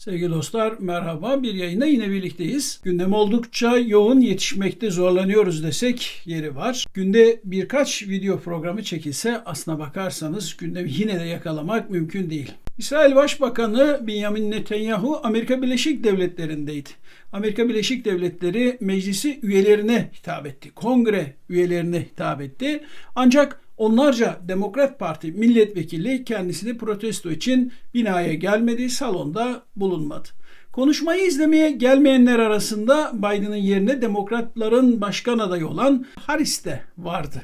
Sevgili dostlar merhaba. Bir yayında yine birlikteyiz. Gündem oldukça yoğun yetişmekte zorlanıyoruz desek yeri var. Günde birkaç video programı çekilse aslına bakarsanız gündemi yine de yakalamak mümkün değil. İsrail Başbakanı Benjamin Netanyahu Amerika Birleşik Devletleri'ndeydi. Amerika Birleşik Devletleri meclisi üyelerine hitap etti. Kongre üyelerine hitap etti. Ancak onlarca Demokrat Parti milletvekili kendisini protesto için binaya gelmedi, salonda bulunmadı. Konuşmayı izlemeye gelmeyenler arasında Biden'ın yerine Demokratların başkan adayı olan Harris de vardı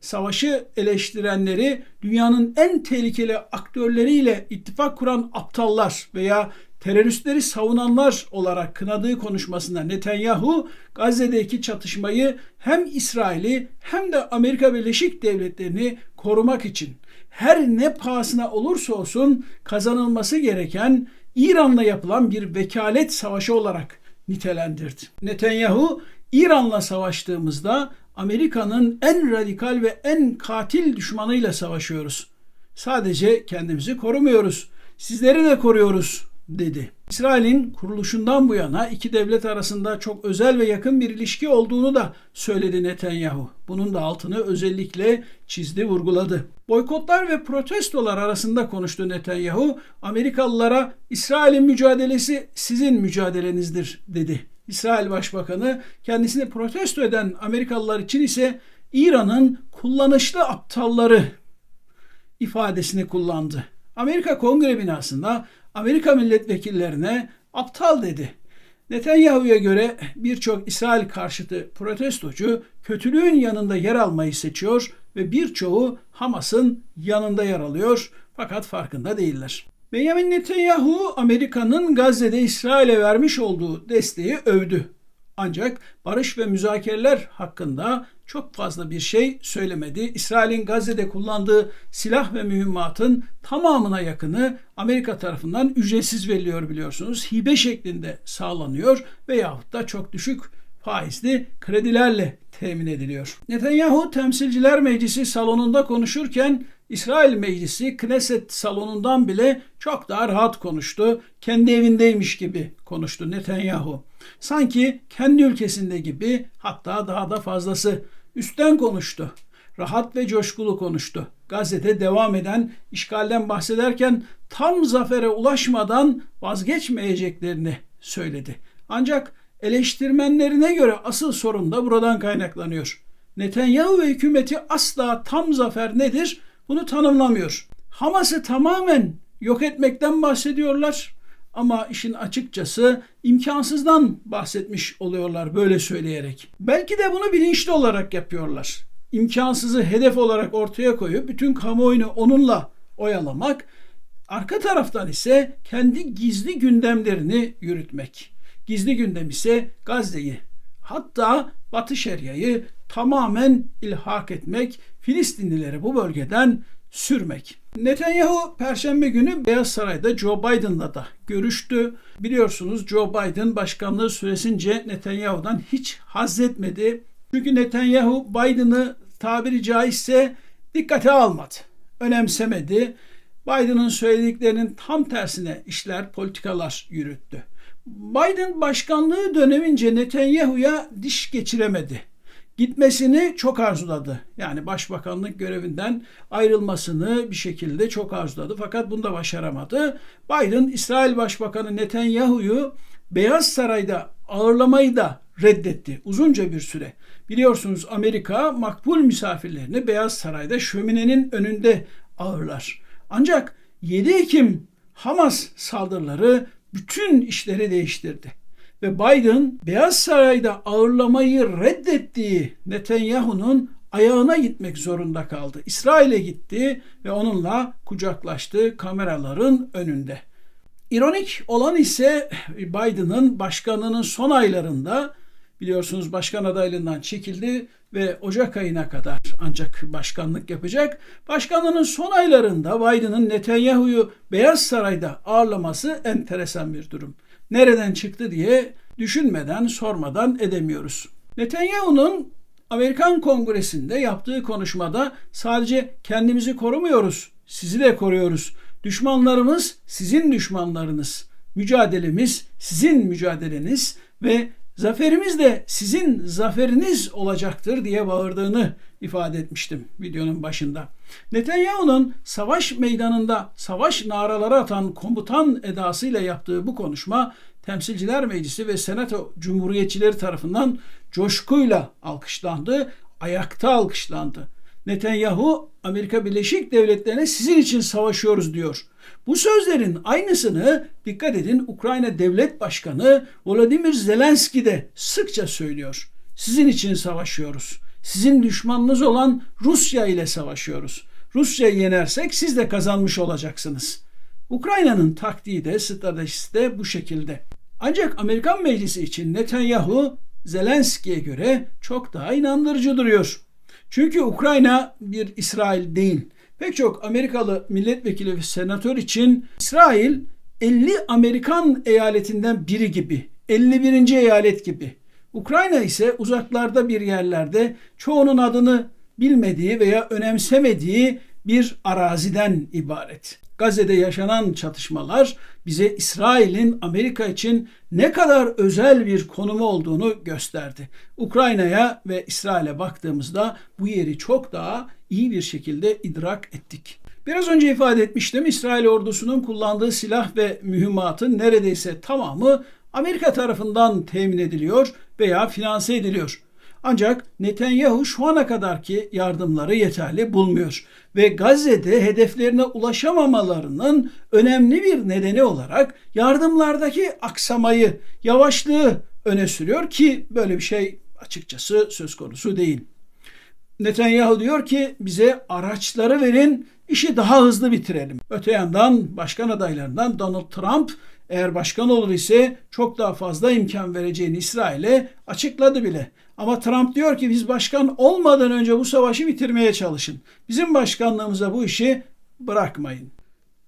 savaşı eleştirenleri dünyanın en tehlikeli aktörleriyle ittifak kuran aptallar veya teröristleri savunanlar olarak kınadığı konuşmasında Netanyahu Gazze'deki çatışmayı hem İsrail'i hem de Amerika Birleşik Devletleri'ni korumak için her ne pahasına olursa olsun kazanılması gereken İran'la yapılan bir vekalet savaşı olarak nitelendirdi. Netanyahu İran'la savaştığımızda Amerika'nın en radikal ve en katil düşmanıyla savaşıyoruz. Sadece kendimizi korumuyoruz. Sizleri de koruyoruz dedi. İsrail'in kuruluşundan bu yana iki devlet arasında çok özel ve yakın bir ilişki olduğunu da söyledi Netanyahu. Bunun da altını özellikle çizdi, vurguladı. Boykotlar ve protestolar arasında konuştu Netanyahu. Amerikalılara İsrail'in mücadelesi sizin mücadelenizdir dedi. İsrail Başbakanı kendisini protesto eden Amerikalılar için ise İran'ın kullanışlı aptalları ifadesini kullandı. Amerika Kongre binasında Amerika milletvekillerine aptal dedi. Netanyahu'ya göre birçok İsrail karşıtı protestocu kötülüğün yanında yer almayı seçiyor ve birçoğu Hamas'ın yanında yer alıyor fakat farkında değiller. Benjamin Netanyahu Amerika'nın Gazze'de İsrail'e vermiş olduğu desteği övdü. Ancak barış ve müzakereler hakkında çok fazla bir şey söylemedi. İsrail'in Gazze'de kullandığı silah ve mühimmatın tamamına yakını Amerika tarafından ücretsiz veriliyor biliyorsunuz. Hibe şeklinde sağlanıyor veyahut da çok düşük faizli kredilerle temin ediliyor. Netanyahu Temsilciler Meclisi salonunda konuşurken İsrail Meclisi Knesset salonundan bile çok daha rahat konuştu. Kendi evindeymiş gibi konuştu Netanyahu. Sanki kendi ülkesinde gibi hatta daha da fazlası üstten konuştu. Rahat ve coşkulu konuştu. Gazete devam eden işgalden bahsederken tam zafere ulaşmadan vazgeçmeyeceklerini söyledi. Ancak eleştirmenlerine göre asıl sorun da buradan kaynaklanıyor. Netanyahu ve hükümeti asla tam zafer nedir bunu tanımlamıyor. Hamas'ı tamamen yok etmekten bahsediyorlar ama işin açıkçası imkansızdan bahsetmiş oluyorlar böyle söyleyerek. Belki de bunu bilinçli olarak yapıyorlar. İmkansızı hedef olarak ortaya koyup bütün kamuoyunu onunla oyalamak, arka taraftan ise kendi gizli gündemlerini yürütmek. Gizli gündem ise Gazze'yi hatta Batı Şeria'yı tamamen ilhak etmek, Filistinlileri bu bölgeden sürmek. Netanyahu Perşembe günü Beyaz Saray'da Joe Biden'la da görüştü. Biliyorsunuz Joe Biden başkanlığı süresince Netanyahu'dan hiç haz etmedi. Çünkü Netanyahu Biden'ı tabiri caizse dikkate almadı. Önemsemedi. Biden'ın söylediklerinin tam tersine işler, politikalar yürüttü. Biden başkanlığı dönemince Netanyahu'ya diş geçiremedi. Gitmesini çok arzuladı. Yani başbakanlık görevinden ayrılmasını bir şekilde çok arzuladı. Fakat bunu da başaramadı. Biden İsrail Başbakanı Netanyahu'yu Beyaz Saray'da ağırlamayı da reddetti uzunca bir süre. Biliyorsunuz Amerika makbul misafirlerini Beyaz Saray'da şöminenin önünde ağırlar. Ancak 7 Ekim Hamas saldırıları bütün işleri değiştirdi. Ve Biden Beyaz Saray'da ağırlamayı reddettiği Netanyahu'nun ayağına gitmek zorunda kaldı. İsrail'e gitti ve onunla kucaklaştı kameraların önünde. İronik olan ise Biden'ın başkanlığının son aylarında biliyorsunuz başkan adaylığından çekildi ve Ocak ayına kadar ancak başkanlık yapacak. Başkanlığının son aylarında Biden'ın Netanyahu'yu Beyaz Saray'da ağırlaması enteresan bir durum. Nereden çıktı diye düşünmeden, sormadan edemiyoruz. Netanyahu'nun Amerikan Kongresi'nde yaptığı konuşmada sadece kendimizi korumuyoruz, sizi de koruyoruz. Düşmanlarımız sizin düşmanlarınız mücadelemiz sizin mücadeleniz ve zaferimiz de sizin zaferiniz olacaktır diye bağırdığını ifade etmiştim videonun başında. Netanyahu'nun savaş meydanında savaş naraları atan komutan edasıyla yaptığı bu konuşma Temsilciler Meclisi ve Senato Cumhuriyetçileri tarafından coşkuyla alkışlandı, ayakta alkışlandı. Netanyahu Amerika Birleşik Devletleri'ne sizin için savaşıyoruz diyor. Bu sözlerin aynısını dikkat edin Ukrayna Devlet Başkanı Volodymyr Zelenski de sıkça söylüyor. Sizin için savaşıyoruz. Sizin düşmanınız olan Rusya ile savaşıyoruz. Rusya'yı yenersek siz de kazanmış olacaksınız. Ukrayna'nın taktiği de stratejisi de bu şekilde. Ancak Amerikan Meclisi için Netanyahu Zelenski'ye göre çok daha inandırıcı duruyor. Çünkü Ukrayna bir İsrail değil. Pek çok Amerikalı milletvekili ve senatör için İsrail 50 Amerikan eyaletinden biri gibi, 51. eyalet gibi. Ukrayna ise uzaklarda bir yerlerde çoğunun adını bilmediği veya önemsemediği bir araziden ibaret. Gazze'de yaşanan çatışmalar bize İsrail'in Amerika için ne kadar özel bir konumu olduğunu gösterdi. Ukrayna'ya ve İsrail'e baktığımızda bu yeri çok daha iyi bir şekilde idrak ettik. Biraz önce ifade etmiştim İsrail ordusunun kullandığı silah ve mühimmatın neredeyse tamamı Amerika tarafından temin ediliyor veya finanse ediliyor. Ancak Netanyahu şu ana kadarki yardımları yeterli bulmuyor ve Gazze'de hedeflerine ulaşamamalarının önemli bir nedeni olarak yardımlardaki aksamayı, yavaşlığı öne sürüyor ki böyle bir şey açıkçası söz konusu değil. Netanyahu diyor ki bize araçları verin, işi daha hızlı bitirelim. Öte yandan başkan adaylarından Donald Trump eğer başkan olur ise çok daha fazla imkan vereceğini İsrail'e açıkladı bile. Ama Trump diyor ki biz başkan olmadan önce bu savaşı bitirmeye çalışın. Bizim başkanlığımıza bu işi bırakmayın.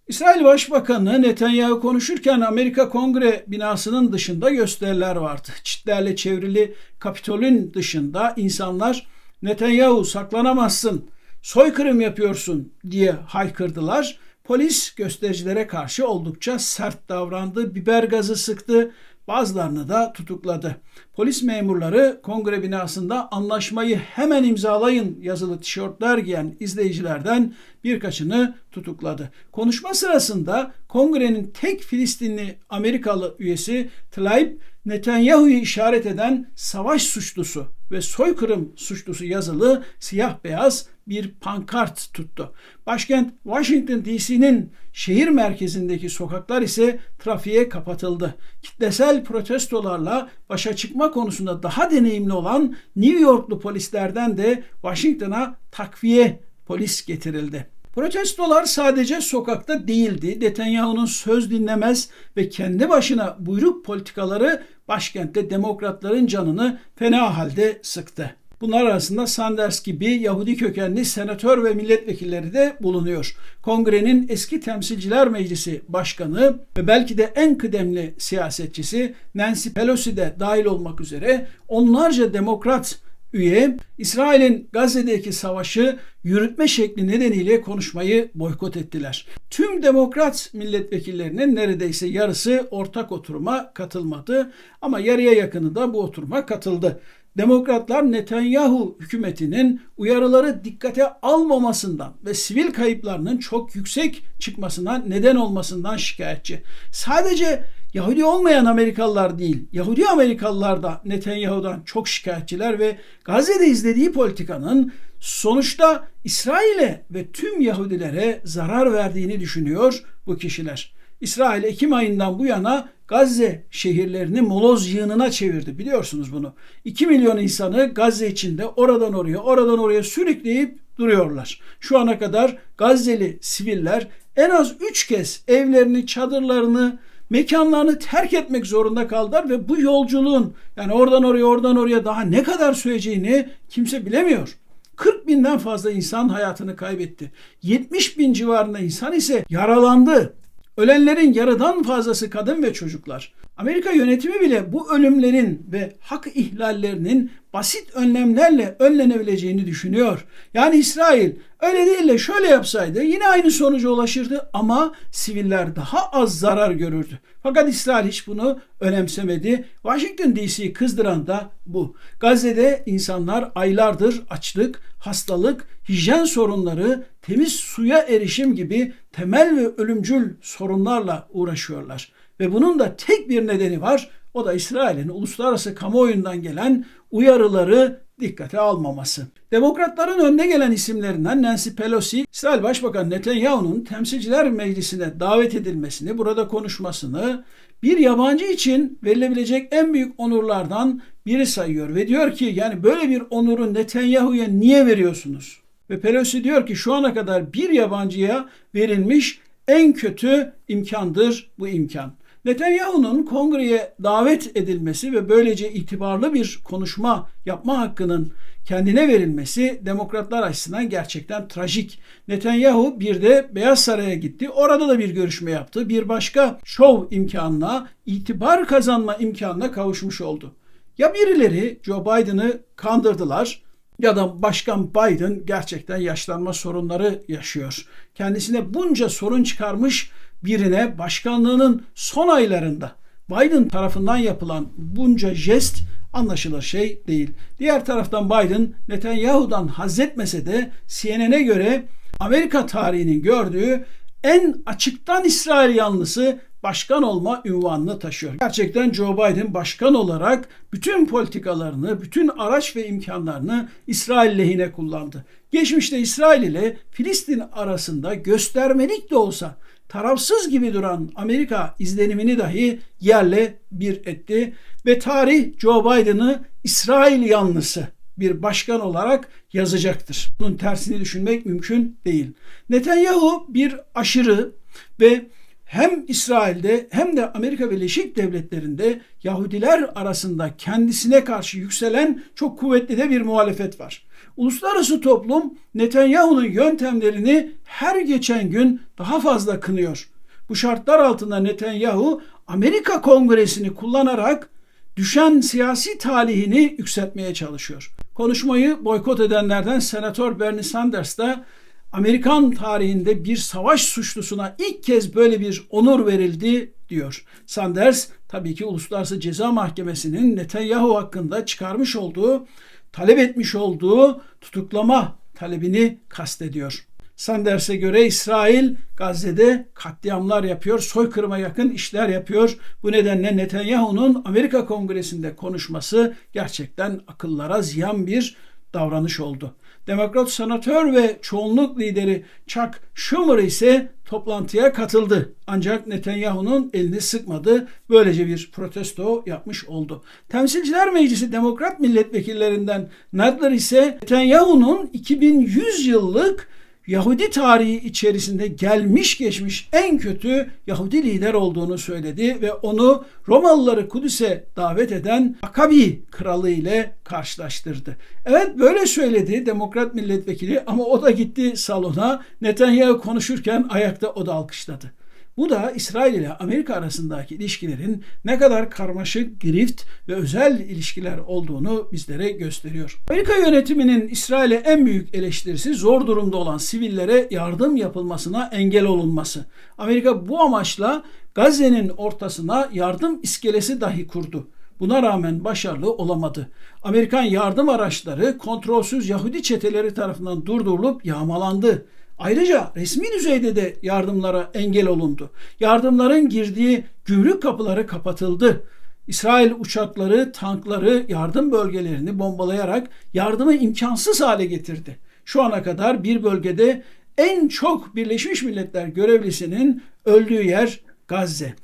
İsrail Başbakanı Netanyahu konuşurken Amerika Kongre binasının dışında gösteriler vardı. Çitlerle çevrili Kapitol'ün dışında insanlar Netanyahu saklanamazsın, soykırım yapıyorsun diye haykırdılar. Polis göstericilere karşı oldukça sert davrandı, biber gazı sıktı, bazılarını da tutukladı. Polis memurları kongre binasında anlaşmayı hemen imzalayın yazılı tişörtler giyen izleyicilerden birkaçını tutukladı. Konuşma sırasında kongrenin tek Filistinli Amerikalı üyesi Tlaib Netanyahu'yu işaret eden savaş suçlusu ve soykırım suçlusu yazılı siyah beyaz bir pankart tuttu. Başkent Washington DC'nin şehir merkezindeki sokaklar ise trafiğe kapatıldı. Kitlesel protestolarla başa çıkma konusunda daha deneyimli olan New Yorklu polislerden de Washington'a takviye polis getirildi. Protestolar sadece sokakta değildi. Netanyahu'nun söz dinlemez ve kendi başına buyruk politikaları başkentte demokratların canını fena halde sıktı. Bunlar arasında Sanders gibi Yahudi kökenli senatör ve milletvekilleri de bulunuyor. Kongrenin eski temsilciler meclisi başkanı ve belki de en kıdemli siyasetçisi Nancy Pelosi de dahil olmak üzere onlarca demokrat üye İsrail'in Gazze'deki savaşı yürütme şekli nedeniyle konuşmayı boykot ettiler. Tüm demokrat milletvekillerinin neredeyse yarısı ortak oturuma katılmadı ama yarıya yakını da bu oturuma katıldı. Demokratlar Netanyahu hükümetinin uyarıları dikkate almamasından ve sivil kayıplarının çok yüksek çıkmasına neden olmasından şikayetçi. Sadece Yahudi olmayan Amerikalılar değil, Yahudi Amerikalılar da Netanyahu'dan çok şikayetçiler ve Gazze'de izlediği politikanın sonuçta İsrail'e ve tüm Yahudilere zarar verdiğini düşünüyor bu kişiler. İsrail Ekim ayından bu yana Gazze şehirlerini moloz yığınına çevirdi. Biliyorsunuz bunu. 2 milyon insanı Gazze içinde oradan oraya, oradan oraya sürükleyip duruyorlar. Şu ana kadar Gazze'li siviller en az 3 kez evlerini, çadırlarını, mekanlarını terk etmek zorunda kaldılar ve bu yolculuğun yani oradan oraya, oradan oraya daha ne kadar süreceğini kimse bilemiyor. 40 binden fazla insan hayatını kaybetti. 70 bin civarında insan ise yaralandı Ölenlerin yarıdan fazlası kadın ve çocuklar. Amerika yönetimi bile bu ölümlerin ve hak ihlallerinin basit önlemlerle önlenebileceğini düşünüyor. Yani İsrail öyle değil de şöyle yapsaydı yine aynı sonuca ulaşırdı ama siviller daha az zarar görürdü. Fakat İsrail hiç bunu önemsemedi. Washington DC kızdıran da bu. Gazze'de insanlar aylardır açlık, hastalık, hijyen sorunları, temiz suya erişim gibi temel ve ölümcül sorunlarla uğraşıyorlar. Ve bunun da tek bir nedeni var. O da İsrail'in uluslararası kamuoyundan gelen uyarıları dikkate almaması. Demokratların önde gelen isimlerinden Nancy Pelosi, İsrail Başbakan Netanyahu'nun Temsilciler Meclisi'ne davet edilmesini, burada konuşmasını bir yabancı için verilebilecek en büyük onurlardan biri sayıyor ve diyor ki yani böyle bir onuru Netanyahu'ya niye veriyorsunuz? Ve Pelosi diyor ki şu ana kadar bir yabancıya verilmiş en kötü imkandır bu imkan. Netanyahu'nun kongreye davet edilmesi ve böylece itibarlı bir konuşma yapma hakkının kendine verilmesi demokratlar açısından gerçekten trajik. Netanyahu bir de Beyaz Saray'a gitti. Orada da bir görüşme yaptı. Bir başka şov imkanına, itibar kazanma imkanına kavuşmuş oldu. Ya birileri Joe Biden'ı kandırdılar ya da Başkan Biden gerçekten yaşlanma sorunları yaşıyor. Kendisine bunca sorun çıkarmış birine başkanlığının son aylarında Biden tarafından yapılan bunca jest anlaşılır şey değil. Diğer taraftan Biden Netanyahu'dan haz etmese de CNN'e göre Amerika tarihinin gördüğü en açıktan İsrail yanlısı başkan olma ünvanını taşıyor. Gerçekten Joe Biden başkan olarak bütün politikalarını, bütün araç ve imkanlarını İsrail lehine kullandı. Geçmişte İsrail ile Filistin arasında göstermelik de olsa tarafsız gibi duran Amerika izlenimini dahi yerle bir etti ve tarih Joe Biden'ı İsrail yanlısı bir başkan olarak yazacaktır. Bunun tersini düşünmek mümkün değil. Netanyahu bir aşırı ve hem İsrail'de hem de Amerika Birleşik Devletleri'nde Yahudiler arasında kendisine karşı yükselen çok kuvvetli de bir muhalefet var. Uluslararası toplum Netanyahu'nun yöntemlerini her geçen gün daha fazla kınıyor. Bu şartlar altında Netanyahu Amerika Kongresi'ni kullanarak düşen siyasi talihini yükseltmeye çalışıyor. Konuşmayı boykot edenlerden Senatör Bernie Sanders da Amerikan tarihinde bir savaş suçlusuna ilk kez böyle bir onur verildi diyor. Sanders tabii ki Uluslararası Ceza Mahkemesi'nin Netanyahu hakkında çıkarmış olduğu, talep etmiş olduğu tutuklama talebini kastediyor. Sanders'e göre İsrail Gazze'de katliamlar yapıyor, soykırıma yakın işler yapıyor. Bu nedenle Netanyahu'nun Amerika Kongresi'nde konuşması gerçekten akıllara ziyan bir davranış oldu. Demokrat senatör ve çoğunluk lideri Chuck Schumer ise toplantıya katıldı. Ancak Netanyahu'nun elini sıkmadı. Böylece bir protesto yapmış oldu. Temsilciler Meclisi Demokrat milletvekillerinden Nadler ise Netanyahu'nun 2100 yıllık Yahudi tarihi içerisinde gelmiş geçmiş en kötü Yahudi lider olduğunu söyledi ve onu Romalıları Kudüs'e davet eden Akabi kralı ile karşılaştırdı. Evet böyle söyledi demokrat milletvekili ama o da gitti salona Netanyahu konuşurken ayakta o da alkışladı. Bu da İsrail ile Amerika arasındaki ilişkilerin ne kadar karmaşık, girift ve özel ilişkiler olduğunu bizlere gösteriyor. Amerika yönetiminin İsrail'e en büyük eleştirisi zor durumda olan sivillere yardım yapılmasına engel olunması. Amerika bu amaçla Gazze'nin ortasına yardım iskelesi dahi kurdu. Buna rağmen başarılı olamadı. Amerikan yardım araçları kontrolsüz Yahudi çeteleri tarafından durdurulup yağmalandı. Ayrıca resmi düzeyde de yardımlara engel olundu. Yardımların girdiği gümrük kapıları kapatıldı. İsrail uçakları, tankları yardım bölgelerini bombalayarak yardımı imkansız hale getirdi. Şu ana kadar bir bölgede en çok Birleşmiş Milletler görevlisinin öldüğü yer Gazze.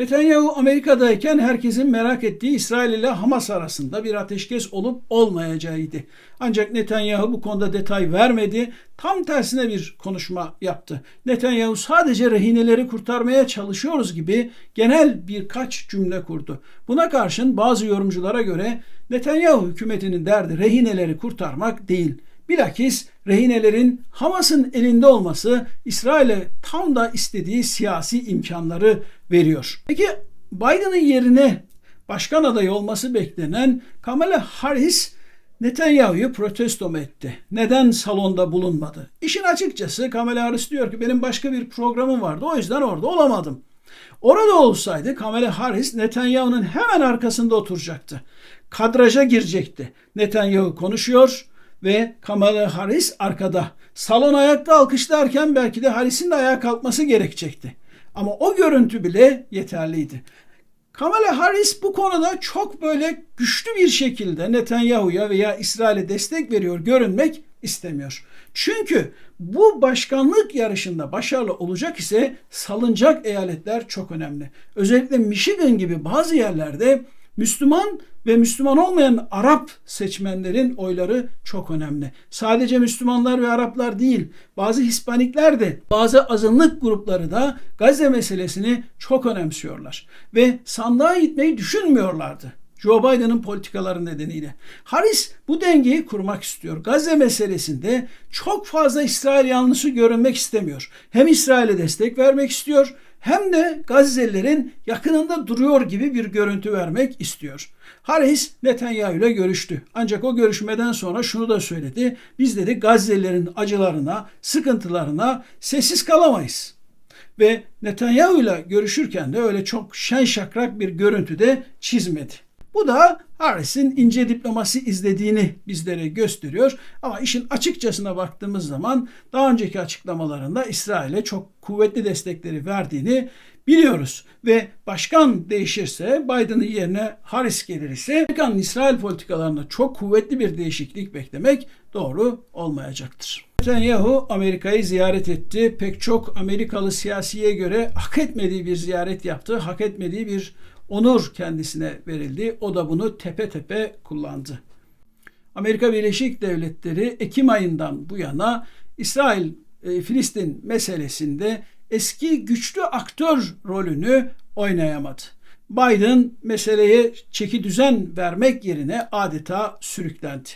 Netanyahu Amerika'dayken herkesin merak ettiği İsrail ile Hamas arasında bir ateşkes olup olmayacağıydı. Ancak Netanyahu bu konuda detay vermedi. Tam tersine bir konuşma yaptı. Netanyahu sadece rehineleri kurtarmaya çalışıyoruz gibi genel birkaç cümle kurdu. Buna karşın bazı yorumculara göre Netanyahu hükümetinin derdi rehineleri kurtarmak değil Bilakis rehinelerin Hamas'ın elinde olması İsrail'e tam da istediği siyasi imkanları veriyor. Peki Biden'ın yerine başkan adayı olması beklenen Kamala Harris Netanyahu'yu protesto mu etti? Neden salonda bulunmadı? İşin açıkçası Kamala Harris diyor ki benim başka bir programım vardı o yüzden orada olamadım. Orada olsaydı Kamala Harris Netanyahu'nun hemen arkasında oturacaktı. Kadraja girecekti. Netanyahu konuşuyor ve Kamala Harris arkada. Salon ayakta alkışlarken belki de Harris'in de ayağa kalkması gerekecekti. Ama o görüntü bile yeterliydi. Kamala Harris bu konuda çok böyle güçlü bir şekilde Netanyahu'ya veya İsrail'e destek veriyor görünmek istemiyor. Çünkü bu başkanlık yarışında başarılı olacak ise salınacak eyaletler çok önemli. Özellikle Michigan gibi bazı yerlerde Müslüman ve Müslüman olmayan Arap seçmenlerin oyları çok önemli. Sadece Müslümanlar ve Araplar değil, bazı Hispanikler de, bazı azınlık grupları da Gazze meselesini çok önemsiyorlar. Ve sandığa gitmeyi düşünmüyorlardı. Joe Biden'ın politikaları nedeniyle. Harris bu dengeyi kurmak istiyor. Gazze meselesinde çok fazla İsrail yanlısı görünmek istemiyor. Hem İsrail'e destek vermek istiyor hem de Gazze'lilerin yakınında duruyor gibi bir görüntü vermek istiyor. Harris Netanyahu ile görüştü. Ancak o görüşmeden sonra şunu da söyledi. Biz dedi Gazze'lilerin acılarına, sıkıntılarına sessiz kalamayız. Ve Netanyahu ile görüşürken de öyle çok şen şakrak bir görüntü de çizmedi. Bu da Harris'in ince diplomasi izlediğini bizlere gösteriyor. Ama işin açıkçasına baktığımız zaman daha önceki açıklamalarında İsrail'e çok kuvvetli destekleri verdiğini biliyoruz. Ve başkan değişirse Biden'ın yerine Harris gelir ise Amerika'nın İsrail politikalarında çok kuvvetli bir değişiklik beklemek doğru olmayacaktır. Netanyahu Amerika'yı ziyaret etti. Pek çok Amerikalı siyasiye göre hak etmediği bir ziyaret yaptı. Hak etmediği bir onur kendisine verildi. O da bunu tepe tepe kullandı. Amerika Birleşik Devletleri Ekim ayından bu yana İsrail e, Filistin meselesinde eski güçlü aktör rolünü oynayamadı. Biden meseleye çeki düzen vermek yerine adeta sürüklendi.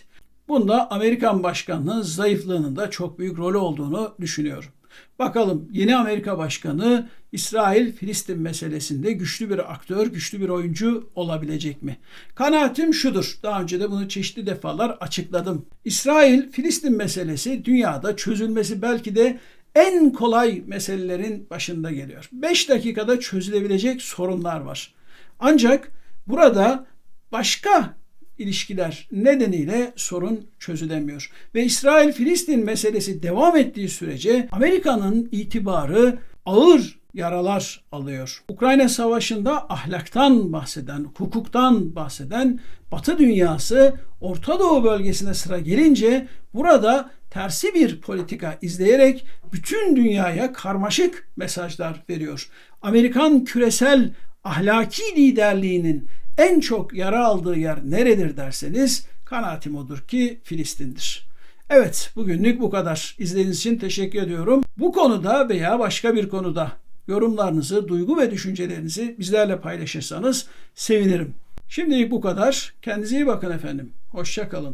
Bunda Amerikan başkanının zayıflığının da çok büyük rolü olduğunu düşünüyorum. Bakalım yeni Amerika Başkanı İsrail Filistin meselesinde güçlü bir aktör, güçlü bir oyuncu olabilecek mi? Kanaatim şudur. Daha önce de bunu çeşitli defalar açıkladım. İsrail Filistin meselesi dünyada çözülmesi belki de en kolay meselelerin başında geliyor. 5 dakikada çözülebilecek sorunlar var. Ancak burada başka ilişkiler nedeniyle sorun çözülemiyor. Ve İsrail-Filistin meselesi devam ettiği sürece Amerika'nın itibarı ağır yaralar alıyor. Ukrayna Savaşı'nda ahlaktan bahseden, hukuktan bahseden Batı dünyası Orta Doğu bölgesine sıra gelince burada tersi bir politika izleyerek bütün dünyaya karmaşık mesajlar veriyor. Amerikan küresel ahlaki liderliğinin en çok yara aldığı yer neredir derseniz kanaatim odur ki Filistin'dir. Evet bugünlük bu kadar. İzlediğiniz için teşekkür ediyorum. Bu konuda veya başka bir konuda yorumlarınızı, duygu ve düşüncelerinizi bizlerle paylaşırsanız sevinirim. Şimdilik bu kadar. Kendinize iyi bakın efendim. Hoşçakalın.